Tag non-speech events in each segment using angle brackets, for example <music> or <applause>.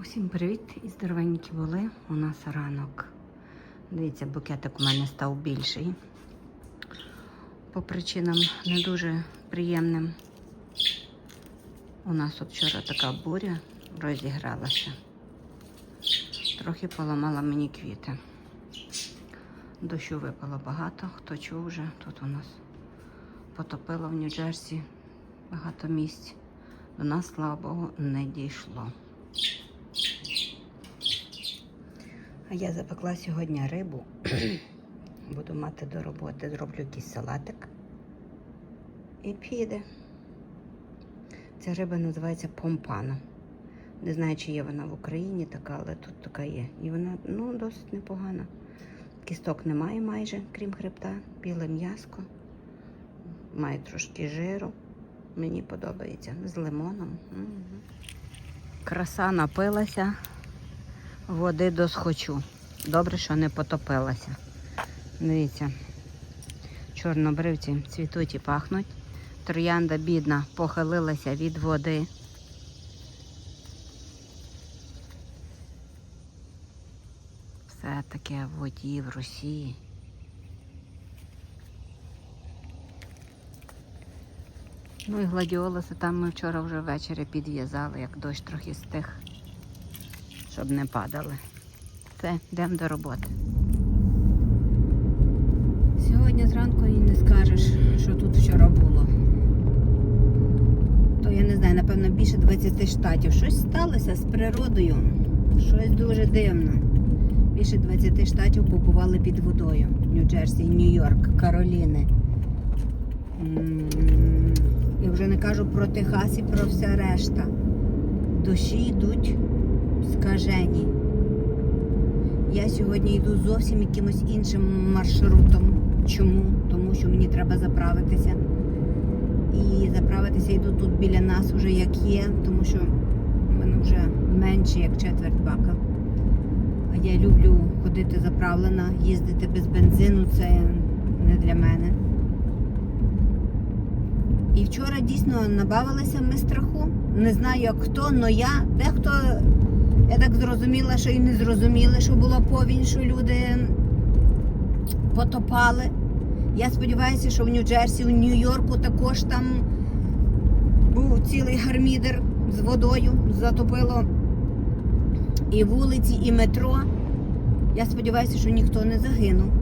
Усім привіт і здоровенькі були. У нас ранок. Дивіться, букетик у мене став більший. По причинам не дуже приємним. У нас тут вчора така буря розігралася. Трохи поламала мені квіти. Дощу випало багато. Хто чув вже, тут у нас потопило в Нью-Джерсі багато місць. До нас, слава Богу, не дійшло. А я запекла сьогодні рибу. <clears throat> Буду мати до роботи, зроблю якийсь салатик. І піде. Ця риба називається помпано. Не знаю, чи є вона в Україні така, але тут така є. І вона ну, досить непогана. Кісток немає майже, крім хребта, біле м'яско. Має трошки жиру. Мені подобається. З лимоном. Мгм. Краса напилася, води досхочу. Добре, що не потопилася. Дивіться, чорнобривці цвітуть і пахнуть. Троянда бідна похилилася від води. Все таке в воді в Росії. Ну і гладіолуси там ми вчора вже ввечері підв'язали, як дощ трохи стих, щоб не падали. Все, йдемо до роботи. Сьогодні зранку і не скажеш, що тут вчора було. То я не знаю, напевно, більше 20 штатів. Щось сталося з природою. Щось дуже дивно. Більше 20 штатів побували під водою. Нью-Джерсі, Нью-Йорк, Кароліни. Я вже не кажу про Техас і про вся решта. Дощі йдуть скажені. Я сьогодні йду зовсім якимось іншим маршрутом. Чому? Тому що мені треба заправитися. І заправитися йду тут біля нас вже як є, тому що в мене вже менше як четверть бака. А я люблю ходити заправлена, їздити без бензину це не для мене. І вчора дійсно набавилися ми страху. Не знаю як хто, але я дехто, я так зрозуміла, що і не зрозуміли, що була повінь, що люди потопали. Я сподіваюся, що в Нью-Джерсі, в Нью-Йорку також там був цілий гармідер з водою, затопило і вулиці, і метро. Я сподіваюся, що ніхто не загинув.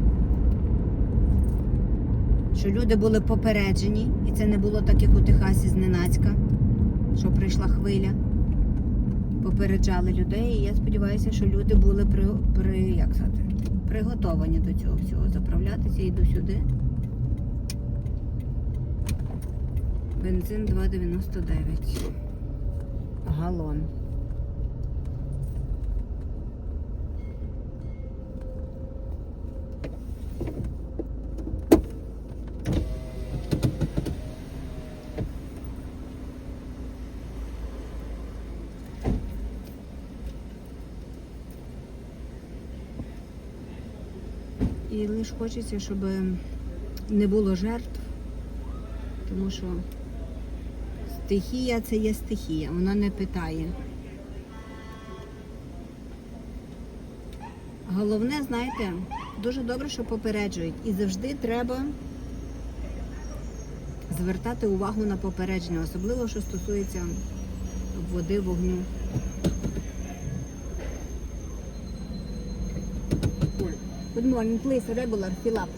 Що люди були попереджені, і це не було так, як у Техасі зненацька, що прийшла хвиля. Попереджали людей, і я сподіваюся, що люди були при, при, як сказати, приготовані до цього всього заправлятися. і Йду сюди. Бензин 2,99. Галон. Лише хочеться, щоб не було жертв, тому що стихія це є стихія, вона не питає. Головне, знаєте, дуже добре, що попереджують. І завжди треба звертати увагу на попередження, особливо, що стосується води, вогню. Good morning, please, regular, fill up.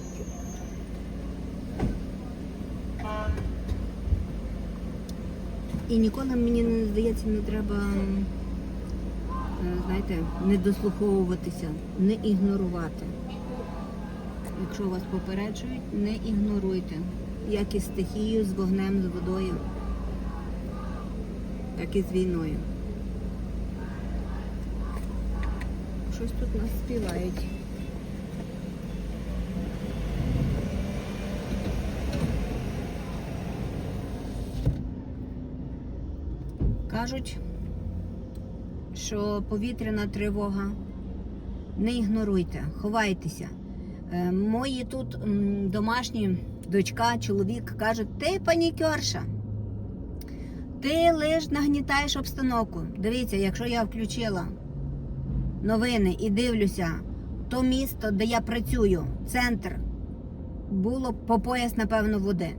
І ніколи мені не здається, не треба, е, знаєте, не дослуховуватися, не ігнорувати. Якщо вас попереджують, не ігноруйте. Як і з стихією, з вогнем, з водою, так і з війною. Щось тут нас співають. Кажуть, що повітряна тривога. Не ігноруйте, ховайтеся. Е, мої тут домашні дочка, чоловік кажуть, ти панікерша. Ти лиш нагнітаєш обстановку. Дивіться, якщо я включила новини і дивлюся, то місто, де я працюю, центр, було по пояс, напевно, води.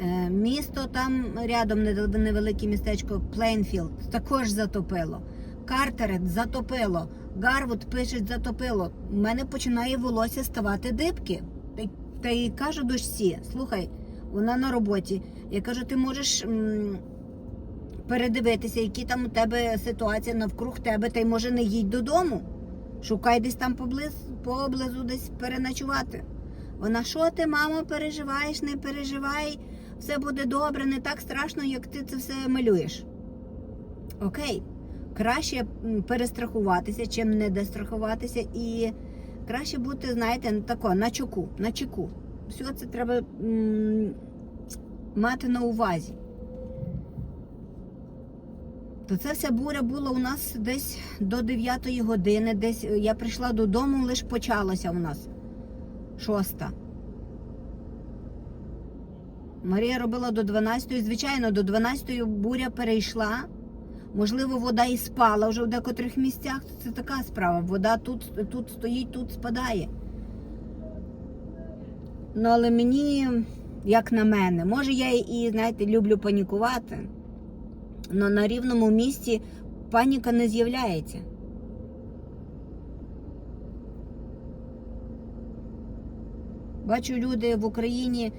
Е, Місто там рядом невелике містечко Плейнфілд також затопило. Картерет затопило. Гарвуд пише затопило. У мене починає волосся ставати дибки. Та, й- кажу дочці, слухай, вона на роботі. Я кажу, ти можеш м, передивитися, які там у тебе ситуація навкруг тебе, та й може не їдь додому. Шукай десь там поблиз, поблизу десь переночувати. Вона, що ти, мамо, переживаєш, не переживай, все буде добре, не так страшно, як ти це все малюєш. Окей, краще перестрахуватися, чим не дестрахуватися, і краще бути, знаєте, тако, на чеку, на чеку. Все це треба мати на увазі. То це вся буря була у нас десь до 9 години. Десь я прийшла додому, лише почалася у нас шоста. Марія робила до 12 Звичайно, до 12 буря перейшла. Можливо, вода і спала вже в декотрих місцях. Це така справа. Вода тут, тут стоїть, тут спадає. Ну, але мені, як на мене, може я і, знаєте, люблю панікувати, але на рівному місці паніка не з'являється. Бачу, люди в Україні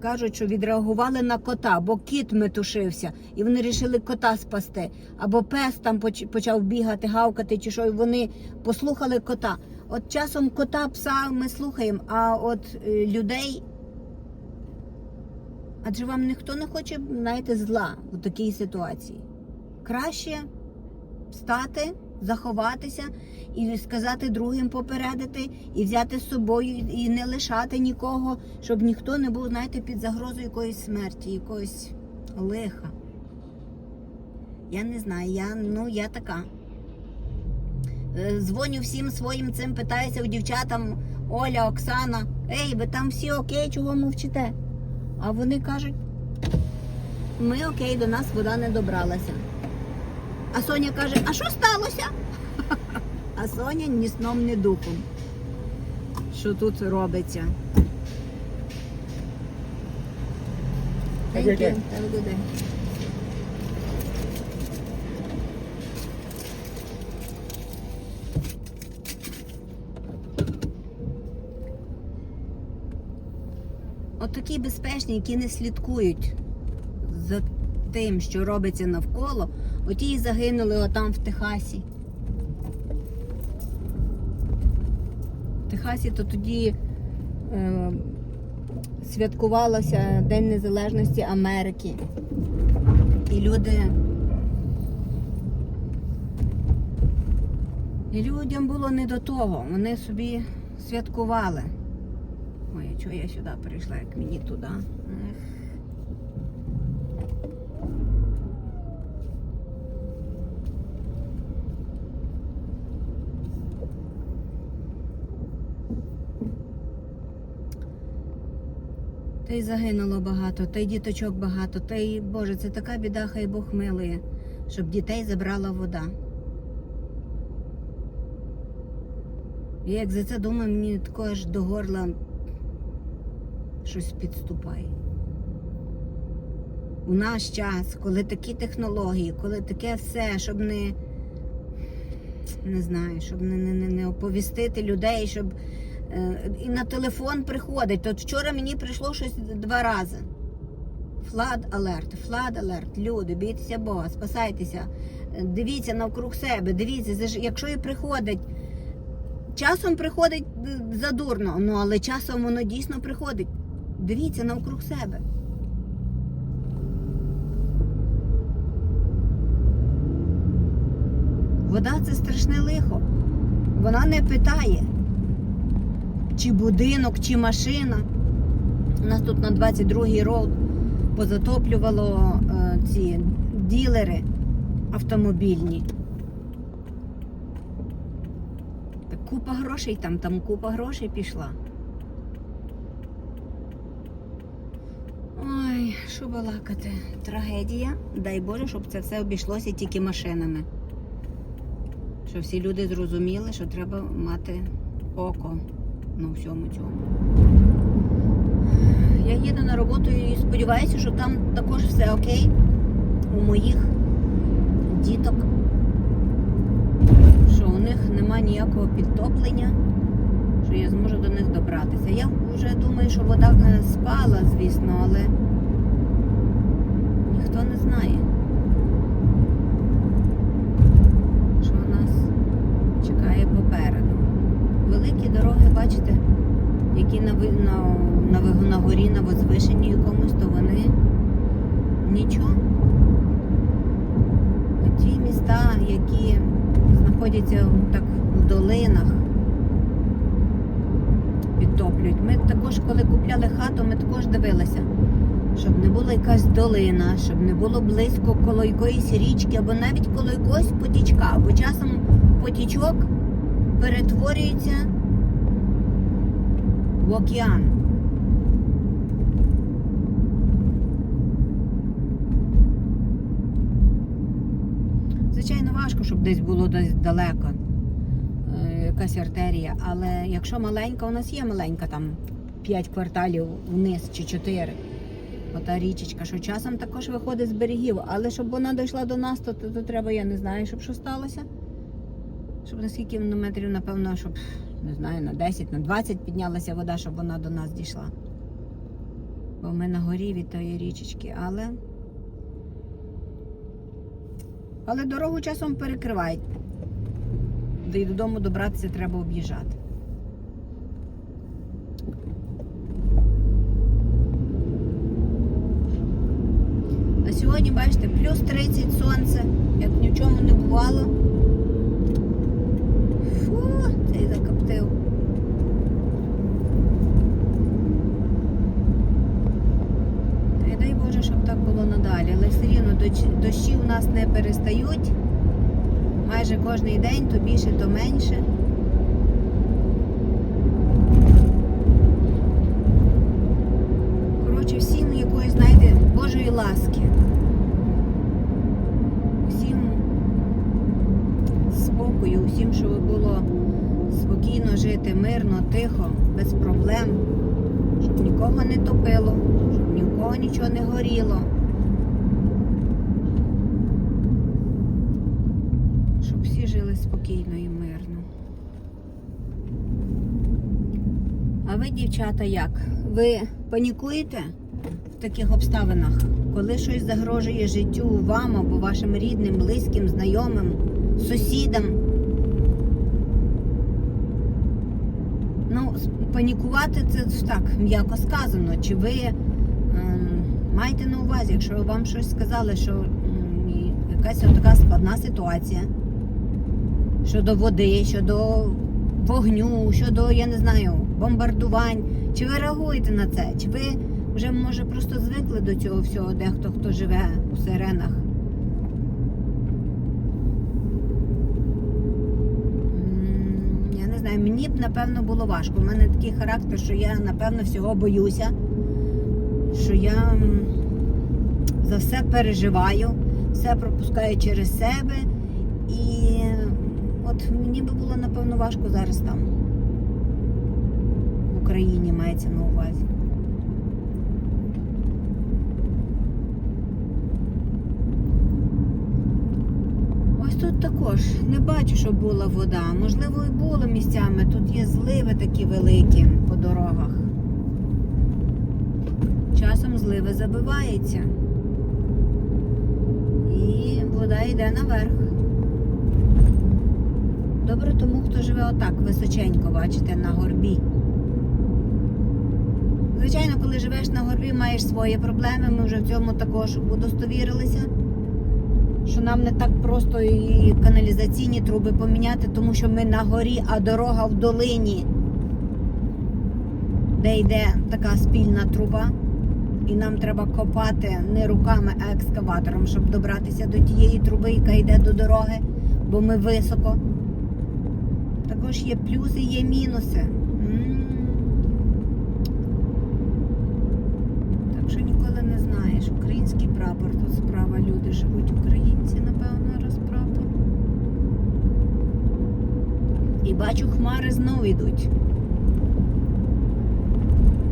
кажуть, що відреагували на кота, бо кіт метушився, і вони вирішили кота спасти. Або пес там почав бігати, гавкати, чи що, і вони послухали кота. От часом кота, пса ми слухаємо, а от е, людей. Адже вам ніхто не хоче, знаєте, зла у такій ситуації. Краще встати, заховатися і сказати другим попередити, і взяти з собою, і не лишати нікого, щоб ніхто не був, знаєте, під загрозою якоїсь смерті, якогось лиха. Я не знаю, я, ну, я така. Е, Дзвоню всім своїм цим, питаюся у дівчатам Оля, Оксана, ей, ви там всі окей, чого мовчите? А вони кажуть, ми окей, до нас вода не добралася. А Соня каже, а що сталося? А Соня ні сном, ні духом. Що тут робиться? Thank you. Have a good day. От безпечні, які не слідкують за тим, що робиться навколо, оті загинули отам в Техасі. В Техасі то тоді е, святкувалося День Незалежності Америки. І люди. І людям було не до того. Вони собі святкували. Ой, чого я сюди прийшла, як мені туди? Та й загинуло багато, та й діточок багато, та й Боже, це така біда, хай Бог милує, щоб дітей забрала вода. Я як за це думаю, мені тако аж до горла щось підступає. У наш час, коли такі технології, коли таке все, щоб не, не знаю, щоб не, не, не, оповістити людей, щоб і на телефон приходить. От вчора мені прийшло щось два рази. Флад алерт, флад алерт, люди, бійтеся Бога, спасайтеся, е, дивіться навкруг себе, дивіться, якщо і приходить. Часом приходить е, задурно, ну але часом воно дійсно приходить. Дивіться навкруг себе. Вода це страшне лихо. Вона не питає, чи будинок, чи машина. У нас тут на 22-й роуд позатоплювало е, ці ділери автомобільні. Так купа грошей там, там купа грошей пішла. Ой, Що балакати? Трагедія. Дай Боже, щоб це все обійшлося тільки машинами. Щоб всі люди зрозуміли, що треба мати око на всьому цьому. Я їду на роботу і сподіваюся, що там також все окей у моїх діток. Що у них нема ніякого підтоплення, що я зможу до них добратися. Я вже думаю, що вода е, спала, звісно, але ніхто не знає, що нас чекає попереду. Великі дороги, бачите, які на, на, на, на горі, на возвишенні якомусь, то вони нічого. Ті міста, які знаходяться так в долинах, підтоплюють. Ми також, коли купляли хату, ми також дивилися, щоб не була якась долина, щоб не було близько коло якоїсь річки, або навіть коло якогось потічка, бо часом потічок перетворюється в океан. Звичайно, важко, щоб десь було десь далеко е, якась артерія, але якщо маленька, у нас є маленька там 5 кварталів вниз чи 4. Ота річечка, що часом також виходить з берегів, але щоб вона дійшла до нас, то, то, то треба, я не знаю, щоб що сталося. Щоб на скільки ну, метрів, напевно, щоб не знаю, на 10, на 20 піднялася вода, щоб вона до нас дійшла. Бо ми на горі від тої річечки, але. Але дорогу часом перекривають. Й додому добратися треба об'їжджати. А сьогодні, бачите, плюс 30 сонце, як ні в чому не бувало. Фу, цей закоптив. Та й дай Боже, щоб так було надалі. Але все рівно доч- дощі у нас не перестають. Майже кожен день, то більше, то менше. Коротше, всім якоїсь, знаєте, Божої ласки. Всім спокою, всім, щоб було спокійно жити, мирно, тихо, без проблем, щоб нікого не топило, щоб ні в кого нічого не горіло. Щоб всі жили спокійно і мирно. А ви, дівчата, як? Ви панікуєте в таких обставинах, коли щось загрожує життю вам або вашим рідним, близьким, знайомим, сусідам? Ну, панікувати це так м'яко сказано. Чи ви ем, маєте на увазі, якщо вам щось сказали, що і якась така складна ситуація щодо води, щодо вогню, щодо, я не знаю, бомбардувань. Чи ви реагуєте на це? Чи ви вже, може, просто звикли до цього всього, дехто хто живе у сиренах? Я не знаю, мені б напевно було важко. У мене такий характер, що я напевно всього боюся, що я за все переживаю, все пропускаю через себе. От мені би було напевно важко зараз там. В Україні мається на увазі. Ось тут також не бачу, що була вода. Можливо, і було місцями. Тут є зливи такі великі по дорогах. Часом зливи забиваються. І вода йде наверх. Добре тому, хто живе отак височенько, бачите, на горбі. Звичайно, коли живеш на горбі, маєш свої проблеми. Ми вже в цьому також удостовірилися. Що нам не так просто і каналізаційні труби поміняти, тому що ми на горі, а дорога в долині, де йде така спільна труба. І нам треба копати не руками, а екскаватором, щоб добратися до тієї труби, яка йде до дороги, бо ми високо. Також є плюси, є мінуси. Так що ніколи не знаєш. Український прапор тут справа. Люди живуть українці, напевно, раз прапор. І бачу, хмари знову йдуть.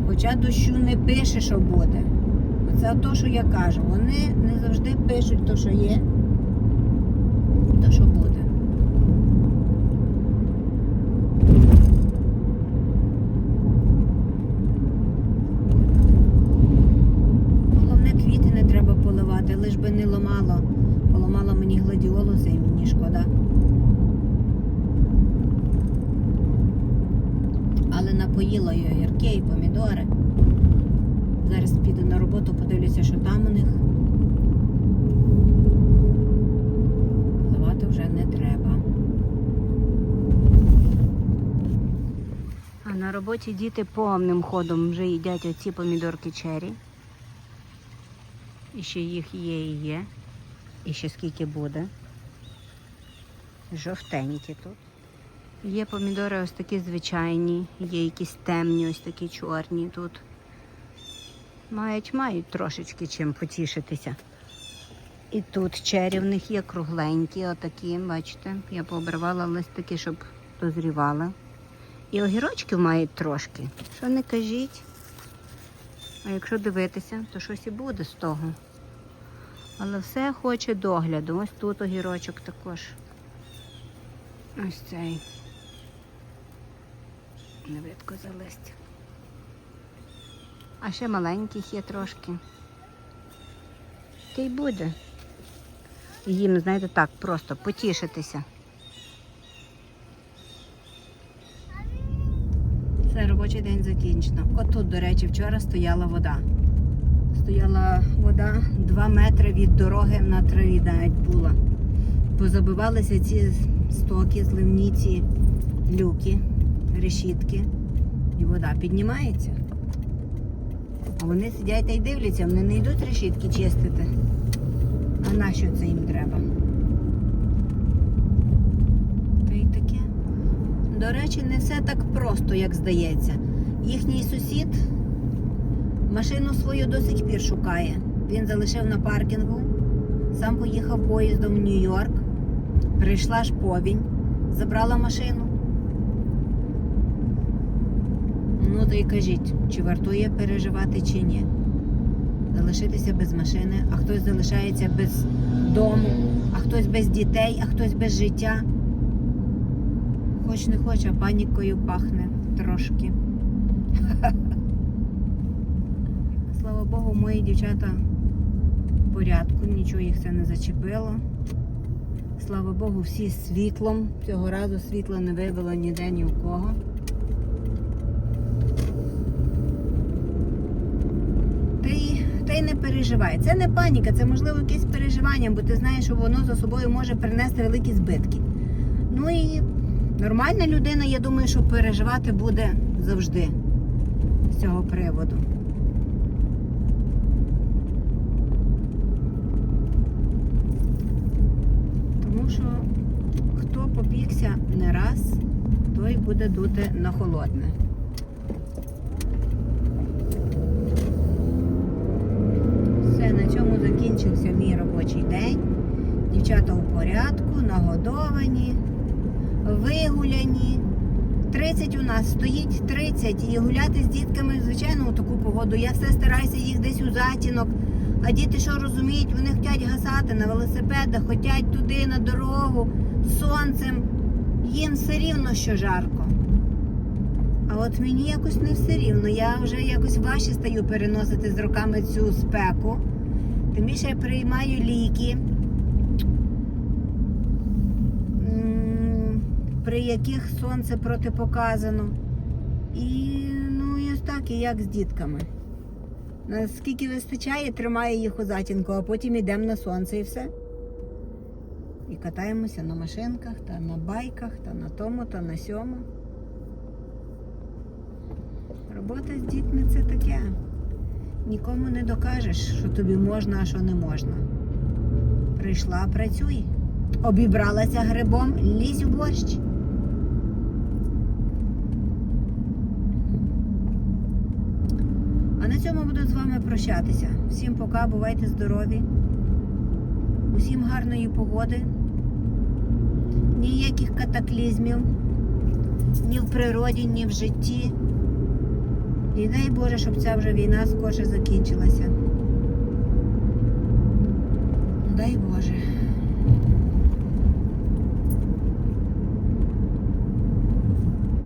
Хоча дощу не пише, що буде. Це то, що я кажу. Вони не завжди пишуть то, що є, то, що буде. Головне, квіти не треба поливати, лиш би не ламало. Поламало мені гладіолуси і мені шкода. Але напоїло і огірки, і помідори. Зараз піду на роботу, подивлюся, що там у них. Поливати вже не треба. Роботі діти повним ходом вже їдять оці помідорки чері. І ще їх є і є. І ще скільки буде. Жовтенькі тут. Є помідори ось такі звичайні, є якісь темні, ось такі чорні тут. Мають, мають трошечки чим потішитися. І тут чері в них є кругленькі, отакі, бачите, я пообривала листики, щоб дозрівали. І огірочків мають трошки. Що не кажіть. А якщо дивитися, то щось і буде з того. Але все хоче догляду. Ось тут огірочок також. Ось цей. Не видко за. А ще маленьких є трошки. Та й буде. Їм, знаєте, так, просто потішитися. Це день закінчено. Отут, до речі, вчора стояла вода. Стояла вода 2 метри від дороги на траві навіть була. Позабивалися ці стоки, зливні ці люки, решітки. І вода піднімається. А вони сидять та й дивляться, вони не йдуть решітки чистити. А нащо це їм треба? Та й таке. До речі, не все так просто, як здається. Їхній сусід машину свою до сих пір шукає. Він залишив на паркінгу, сам поїхав поїздом в Нью-Йорк. Прийшла ж повінь, забрала машину. Ну, то й кажіть, чи вартує переживати, чи ні. Залишитися без машини, а хтось залишається без дому, а хтось без дітей, а хтось без життя. Хоч не хоч, а панікою пахне трошки. <laughs> Слава Богу, мої дівчата в порядку, нічого їх це не зачепило. Слава Богу, всі світлом. Цього разу світла не вибило ніде ні у кого. Та й, та й не переживай. Це не паніка, це можливо якесь переживання, бо ти знаєш, що воно за собою може принести великі збитки. Ну і нормальна людина, я думаю, що переживати буде завжди з цього приводу. Тому що хто попікся не раз, той буде дути на холодне. Все, на цьому закінчився мій робочий день. Дівчата у порядку, нагодовані, вигуляні. 30 у нас стоїть 30 і гуляти з дітками, звичайно, у таку погоду. Я все стараюся їх десь у затінок. А діти що розуміють, вони хочуть гасати на велосипедах, хочуть туди на дорогу сонцем. Їм все рівно, що жарко. А от мені якось не все рівно. Я вже якось важче стаю переносити з роками цю спеку. Тим більше я приймаю ліки, при яких сонце протипоказано. І ну і ось так, і як з дітками. Наскільки вистачає, тримаю їх у затінку, а потім йдемо на сонце і все. І катаємося на машинках, та на байках, та на тому, та на сьому. Робота з дітьми це таке. Нікому не докажеш, що тобі можна, а що не можна. Прийшла, працюй. Обібралася грибом, лізь у борщ. А не на цьому буду з вами прощатися. Всім пока, бувайте здорові. Усім гарної погоди. Ніяких катаклізмів ні в природі, ні в житті. І дай Боже, щоб ця вже війна скорше закінчилася. Дай Боже.